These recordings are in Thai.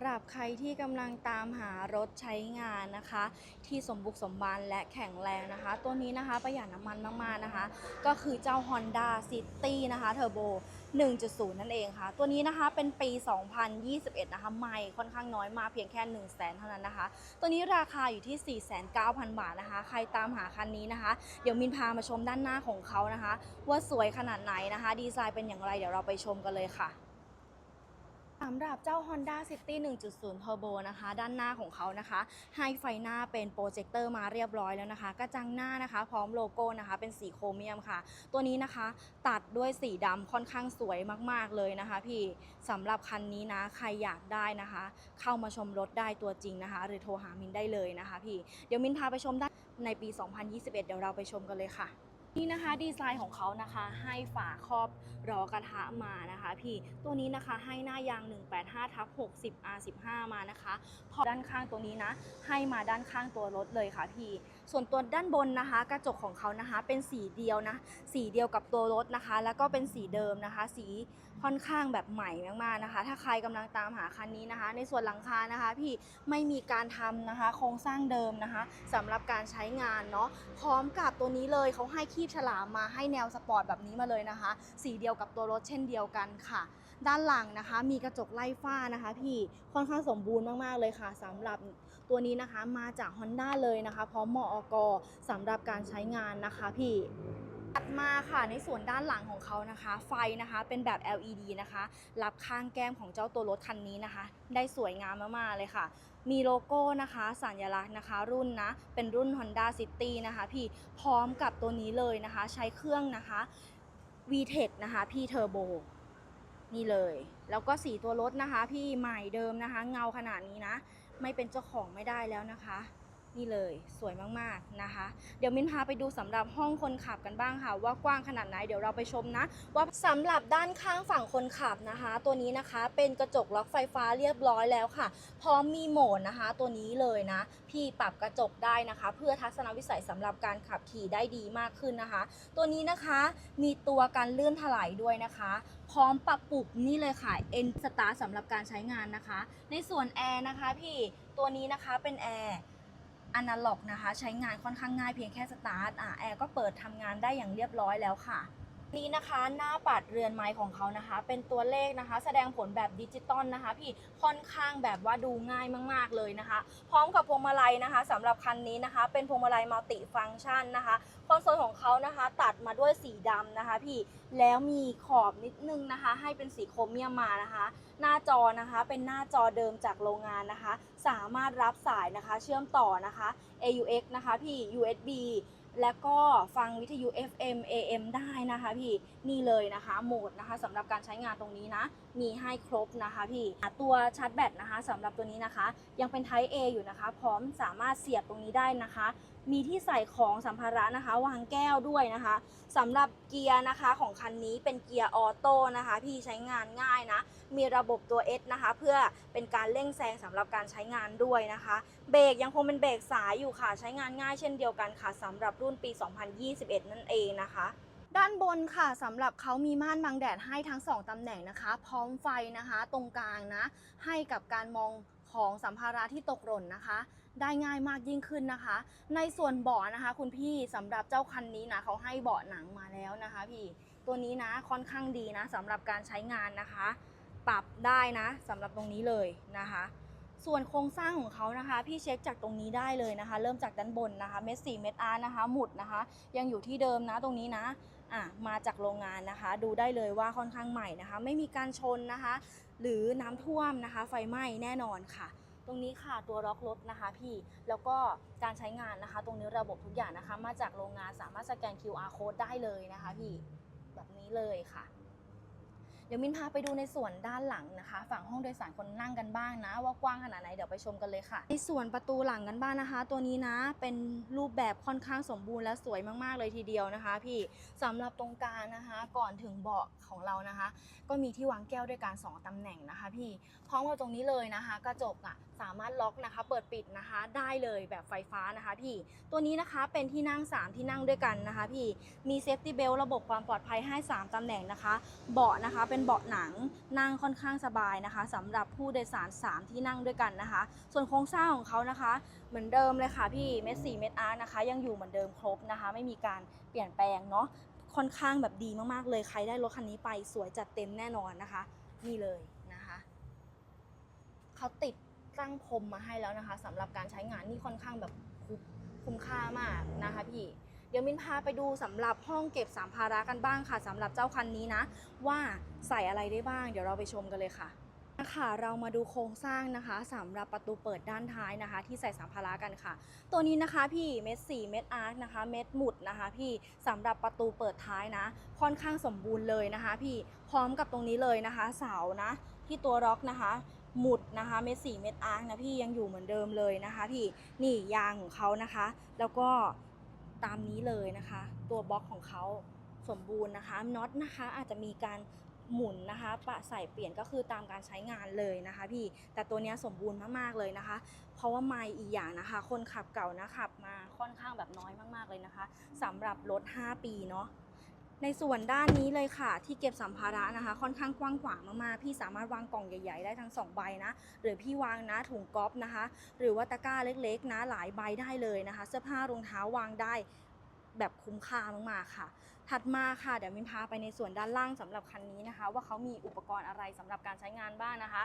ำหรับใครที่กำลังตามหารถใช้งานนะคะ ที่สมบุกสมบันและแข็งแรงนะคะ ตัวนี้นะคะประหยัดน้ำมันมากๆนะคะ ก็คือเจ้า Honda City นะคะ Turbo 1.0 นั่นเองค่ะ ตัวนี้นะคะเป็นปี 2021 นะคะใหม่ค่อนข้างน้อยมาเพียงแค่ 1 0 0 0 0แเท่านั้นนะคะ ตัวนี้ราคาอยู่ที่ 49,000 บาทนะคะ ใครตามหาคันนี้นะคะ เดี๋ยวมินพามาชมด้านหน้าของเขานะคะ ว่าสวยขนาดไหนนะคะ ดีไซน์เป็นอย่างไรเดี๋ยวเราไปชมกันเลยค่ะ สำหรับเจ้า Honda City 1.0 Turbo นะคะ ด้านหน้าของเขานะคะ ให้ไฟหน้าเป็นโปรเจคเตอร์มาเรียบร้อยแล้วนะคะ กระจังหน้านะคะ พร้อมโลโก้นะคะ เป็นสีโครเมียมค่ะ ตัวนี้นะคะ ตัดด้วยสีดำค่อนข้างสวยมากๆเลยนะคะ พี่สำหรับคันนี้นะ ใครอยากได้นะคะ เข้ามาชมรถได้ตัวจริงนะคะ หรือโทรหามินได้เลยนะคะ พี่ เดี๋ยวมินพาไปชมได้ในปี 2021 เดี๋ยวเราไปชมกันเลยค่ะ นี่นะคะดีไซน์ของเขานะคะให้ฝาครอบรอกระทะมานะคะพี่ตัวนี้นะคะให้หน้ายาง 185ทับ60 R15 มานะคะ พอด้านข้างตัวนี้นะ ให้มาด้านข้างตัวรถเลยค่ะพี่ ส่วนตัวด้านบนนะคะ กระจกของเขานะคะ เป็นสีเดียวนะ สีเดียวกับตัวรถนะคะ แล้วก็เป็นสีเดิมนะคะ สีค่อนข้างแบบใหม่มากๆนะคะ ถ้าใครกำลังตามหาคันนี้นะคะ ในส่วนหลังคานะคะ พี่ไม่มีการทำนะคะ โครงสร้างเดิมนะคะสำหรับการใช้งานเนาะ พร้อมกับตัวนี้เลยเขาให้คีบฉลามมาให้แนวสปอร์ตแบบนี้มาเลยนะคะ สีเดียวกับตัวรถเช่นเดียวกันค่ะ ด้านหลังนะคะ มีกระจกไล่ฝ้านะคะ พี่ค่อนข้างสมบูรณ์มากๆเลยค่ะสำหรับ ตัวนี้นะคะมาจาก Honda เลยนะคะพร้อมมอกสำหรับการใช้งานนะคะพี่ถัดมาค่ะในส่วนด้านหลังของเขานะคะ ไฟนะคะเป็นแบบ LED นะคะ รับข้างแก้มของเจ้าตัวรถคันนี้นะคะ ได้สวยงามมากๆเลยค่ะ มีโลโก้นะคะ สัญลักษณ์นะคะ รุ่นนะเป็นรุ่น Honda City นะคะ พี่พร้อมกับตัวนี้เลยนะคะ ใช้เครื่องนะคะ VTEC นะคะพี่เทอร์โบนี่เลย แล้วก็สีตัวรถนะคะ พี่ใหม่เดิมนะคะ เงาขนาดนี้นะ ไม่เป็นเจ้าของไม่ได้แล้วนะคะ นี่เลยสวยมากๆนะคะ เดี๋ยวมินพาไปดูสำหรับห้องคนขับกันบ้างค่ะ ว่ากว้างขนาดไหนเดี๋ยวเราไปชมนะ ว่าสำหรับด้านข้างฝั่งคนขับนะคะ ตัวนี้นะคะเป็นกระจกล็อกไฟฟ้าเรียบร้อยแล้วค่ะ พร้อมมีโหมดนะคะ ตัวนี้เลยนะ พี่ปรับกระจกได้นะคะ เพื่อทัศนวิสัยสำหรับการขับขี่ได้ดีมากขึ้นนะคะ ตัวนี้นะคะมีตัวการเลื่อนถลายด้วยนะคะ พร้อมปรับปรุบนี่เลยค่ะ N Star สำหรับการใช้งานนะคะ ในส่วนแอร์นะคะพี่ตัวนี้นะคะเป็นแอร์ อนาล็อกนะคะ ใช้งานค่อนข้างง่ายเพียงแค่สตาร์ทอะแอร์ก็เปิดทำงานได้อย่างเรียบร้อยแล้วค่ะ นี่นะคะหน้าปัดเรือนไม้ของเขานะคะ เป็นตัวเลขนะคะ แสดงผลแบบดิจิตอลนะคะ พี่ค่อนข้างแบบว่าดูง่ายมาก ๆเลยนะคะ พร้อมกับพวงมาลัยนะคะสำหรับคันนี้นะคะ เป็นพวงมาลัยมัลติฟังก์ชันนะคะคอนโซลของเขานะคะ ตัดมาด้วยสีดำนะคะ พี่แล้วมีขอบนิดนึงนะคะ ให้เป็นสีโครเมียมมานะคะ หน้าจอนะคะเป็นหน้าจอเดิมจากโรงงานนะคะ สามารถรับสายนะคะ เชื่อมต่อนะคะ AUX นะคะพี่ USB แล้วก็ฟังวิทยุ FM AM ได้นะคะพี่นี่เลยนะคะโหมดนะคะสำหรับการใช้งานตรงนี้นะ มีให้ครบนะคะพี่ตัวชาร์จแบตนะคะสำหรับตัวนี้นะคะ ยังเป็น Type A อยู่นะคะ พร้อมสามารถเสียบตรงนี้ได้นะคะ มีที่ใส่ของสัมภาระนะคะ วางแก้วด้วยนะคะสำหรับเกียร์นะคะของคันนี้เป็นเกียร์ออโต้นะคะพี่ใช้งานง่ายนะ มีระบบตัว S นะคะ เพื่อเป็นการเร่งแซงสำหรับการใช้งานด้วยนะคะ เบรกยังคงเป็นเบรกสายอยู่ค่ะ ใช้งานง่ายเช่นเดียวกันค่ะสำหรับรุ่นปี 2021 นั่นเองนะคะ ด้านบนค่ะสำหรับเขามีม่านบังแดดให้ทั้ง 2ตำแหน่งนะคะ พร้อมไฟนะคะ ตรงกลางนะ ให้กับการมองของสัมภาระที่ตกหล่นนะคะ ได้ง่ายมากยิ่งขึ้นนะคะ ในส่วนเบาะนะคะ คุณพี่สำหรับเจ้าคันนี้นะเขาให้เบาะหนังมาแล้วนะคะ พี่ตัวนี้นะค่อนข้างดีนะสำหรับการใช้งานนะคะ ปรับได้นะสำหรับตรงนี้เลยนะคะ ส่วนโครงสร้างของเขานะคะ พี่เช็คจากตรงนี้ได้เลยนะคะ เริ่มจากด้านบนนะคะเม็ดสี่เม็ดอาร์นะคะ หมุดนะคะ ยังอยู่ที่เดิมนะตรงนี้นะอะมาจากโรงงานนะคะ ดูได้เลยว่าค่อนข้างใหม่นะคะ ไม่มีการชนนะคะ หรือน้ำท่วมนะคะ ไฟไหม้แน่นอนค่ะ ตรงนี้ค่ะตัวล็อกรถนะคะ พี่แล้วก็การใช้งานนะคะ ตรงนี้ระบบทุกอย่างนะคะ มาจากโรงงานสามารถสแกน QR code ได้เลยนะคะ พี่แบบนี้เลยค่ะ เดี๋ยวมินพาไปดูในส่วนด้านหลังนะคะ ฝั่งห้องโดยสารคนนั่งกันบ้างนะ ว่ากว้างขนาดไหนเดี๋ยวไปชมกันเลยค่ะ ในส่วนประตูหลังกันบ้างนะคะ ตัวนี้นะเป็นรูปแบบค่อนข้างสมบูรณ์และสวยมากๆเลยทีเดียวนะคะ พี่สำหรับตรงกลางนะคะ ก่อนถึงเบาะของเรานะคะ ก็มีที่วางแก้วด้วยกัน2ตำแหน่งนะคะ พี่พร้อมกับตรงนี้เลยนะคะ กระจกอะสามารถล็อกนะคะ เปิดปิดนะคะ ได้เลยแบบไฟฟ้านะคะ พี่ตัวนี้นะคะเป็นที่นั่ง 3 ที่นั่งด้วยกันนะคะ พี่มีเซฟตี้เบลระบบความปลอดภัยให้ 3ตำแหน่งนะคะ เบาะนะคะเป็นเป็นเบาะหนังนั่งค่อนข้างสบายนะคะสำหรับผู้โดยสาร 3 ที่นั่งด้วยกันนะคะ ส่วนโครงสร้างของเขานะคะ เหมือนเดิมเลยค่ะพี่เม็ดสีเม็ดอาร์นะคะ ยังอยู่เหมือนเดิมครบนะคะ ไม่มีการเปลี่ยนแปลงเนาะค่อนข้างแบบดีมากๆเลยใครได้รถคันนี้ไปสวยจัดเต็มแน่นอนนะคะ นี่เลยนะคะเขาติดตั้งพรมมาให้แล้วนะคะสำหรับการใช้งานนี่ค่อนข้างแบบคุ้มค่ามากนะคะพี่ เดี๋ยวมินพาไปดูสำหรับห้องเก็บสัมภาระกันบ้างค่ะสำหรับเจ้าคันนี้นะ ว่าใส่อะไรได้บ้าง เดี๋ยวเราไปชมกันเลยค่ะค่ะเรามาดูโครงสร้างนะคะสำหรับประตูเปิดด้านท้ายนะคะ ที่ใส่สัมภาระกันค่ะ ตัวนี้นะคะพี่เม็ดสีเม็ดอาร์คนะคะ เม็ดหมุดนะคะ พี่สำหรับประตูเปิดท้ายนะ ค่อนข้างสมบูรณ์เลยนะคะ พี่พร้อมกับตรงนี้เลยนะคะ เสานะ ที่ตัวล็อกนะคะหมุดนะคะเม็ดสีเม็ดอาร์คนะพี่ยังอยู่เหมือนเดิมเลยนะคะ พี่นี่ยางของเขานะคะ แล้วก็ ตามนี้เลยนะคะ ตัวบล็อกของเขาสมบูรณ์นะคะน็อตนะคะอาจจะมีการหมุนนะคะปะใส่เปลี่ยนก็คือตามการใช้งานเลยนะคะพี่แต่ตัวนี้สมบูรณ์มากๆเลยนะคะ เพราะว่าไม่อีกอย่างนะคะ คนขับเก่านะขับมาค่อนข้างแบบน้อยมากๆเลยนะคะสำหรับรถ 5 ปีเนาะ ในส่วนด้านนี้เลยค่ะ ที่เก็บสัมภาระนะคะ ค่อนข้างกว้างขวางมากๆพี่สามารถวางกล่องใหญ่ ๆ ได้ทั้งสองใบนะ หรือพี่วางนะถุงก๊อฟนะคะ หรือว่าตะกร้าเล็กๆ นะหลายใบได้เลยนะคะ เสื้อผ้ารองเท้าวางได้แบบคุ้มค่ามากๆค่ะ ถัดมาค่ะ เดี๋ยวมินพาไปในส่วนด้านล่างสำหรับคันนี้นะคะ ว่าเขามีอุปกรณ์อะไรสำหรับการใช้งานบ้างนะคะ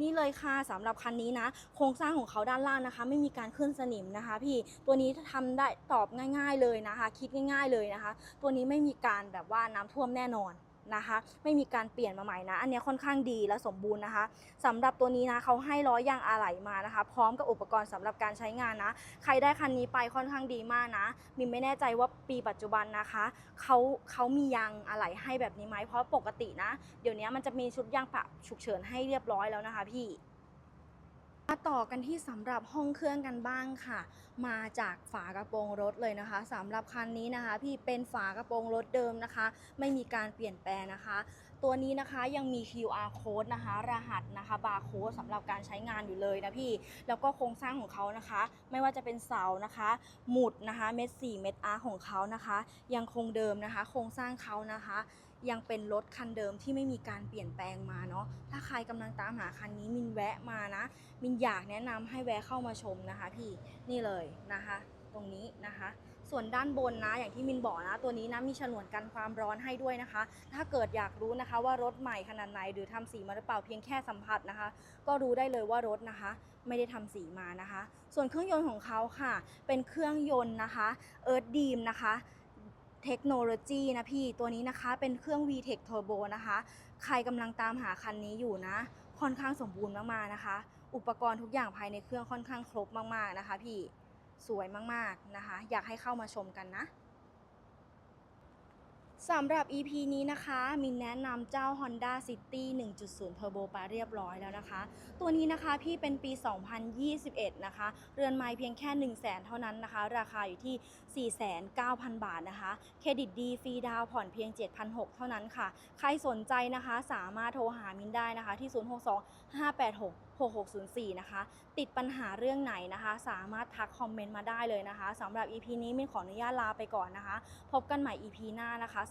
นี่เลยค่ะสำหรับคันนี้นะ โครงสร้างของเขาด้านล่างนะคะ ไม่มีการขึ้นสนิมนะคะ พี่ตัวนี้ทำได้ตอบง่าย ๆเลยนะคะ คิดง่าย ๆเลยนะคะ ตัวนี้ไม่มีการแบบว่าน้ำท่วมแน่นอน นะคะ ไม่มีการเปลี่ยนมาใหม่นะ อันนี้ค่อนข้างดีและสมบูรณ์นะคะสำหรับตัวนี้นะเขาให้ล้อยางอะไหล่มานะคะ พร้อมกับอุปกรณ์สำหรับการใช้งานนะ ใครได้คันนี้ไปค่อนข้างดีมากนะ มินไม่แน่ใจว่าปีปัจจุบันนะคะเขาเขามียางอะไหล่ให้แบบนี้ไหมเพราะปกตินะ เดี๋ยวนี้มันจะมีชุดยางปะฉุกเฉินให้เรียบร้อยแล้วนะคะพี่ มาต่อกันที่สำหรับห้องเครื่องกันบ้างค่ะ มาจากฝากระโปรงรถเลยนะคะสำหรับคันนี้นะคะ พี่เป็นฝากระโปรงรถเดิมนะคะ ไม่มีการเปลี่ยนแปลงนะคะ ตัวนี้นะคะยังมี QR code นะคะ รหัสนะคะบาร์โค้ดสำหรับการใช้งานอยู่เลยนะพี่ แล้วก็โครงสร้างของเขานะคะ ไม่ว่าจะเป็นเสานะคะ หมุดนะคะเม็ดสี่เม็ดอาร์ของเขานะคะ ยังคงเดิมนะคะ โครงสร้างเขานะคะ ยังเป็นรถคันเดิมที่ไม่มีการเปลี่ยนแปลงมาเนาะถ้าใครกำลังตามหาคันนี้มินแวะมานะ มินอยากแนะนำให้แวะเข้ามาชมนะคะพี่นี่เลยนะคะ ตรงนี้นะคะ ส่วนด้านบนนะ อย่างที่มินบอกนะ ตัวนี้นะมีฉนวนกันความร้อนให้ด้วยนะคะ ถ้าเกิดอยากรู้นะคะ ว่ารถใหม่ขนาดไหนหรือทำสีมาหรือเปล่าเพียงแค่สัมผัสนะคะ ก็รู้ได้เลยว่ารถนะคะ ไม่ได้ทำสีมานะคะ ส่วนเครื่องยนต์ของเขาค่ะ เป็นเครื่องยนต์นะคะเอิร์ดดีมนะคะเทคโนโลยีนะพี่ ตัวนี้นะคะเป็นเครื่อง VTEC Turbo นะคะ ใครกำลังตามหาคันนี้อยู่นะ ค่อนข้างสมบูรณ์มากๆนะคะ อุปกรณ์ทุกอย่างภายในเครื่องค่อนข้างครบมากๆนะคะพี่ สวยมากๆนะคะ อยากให้เข้ามาชมกันนะ สำหรับ EP นี้นะคะ มินแนะนำเจ้า Honda City 1.0 Turbo ไปเรียบร้อยแล้วนะคะ ตัวนี้นะคะพี่เป็นปี 2021 นะคะ เรือนไม้เพียงแค่ 1 0 0 0 0แเท่านั้นนะคะ ราคาอยู่ที่ 49,000 บาทนะคะ เครดิตดีฟรีดาวผ่อนเพียง 7,600 เท่านั้นค่ะ ใครสนใจนะคะสามารถโทรหามินได้นะคะที่ 062 586 6604 นะคะ ติดปัญหาเรื่องไหนนะคะ สามารถทักคอมเมนต์มาได้เลยนะคะสำหรับ EP นี้มินขออนุญาตลาไปก่อนนะคะ พบกันใหม่ EP หน้านะคะ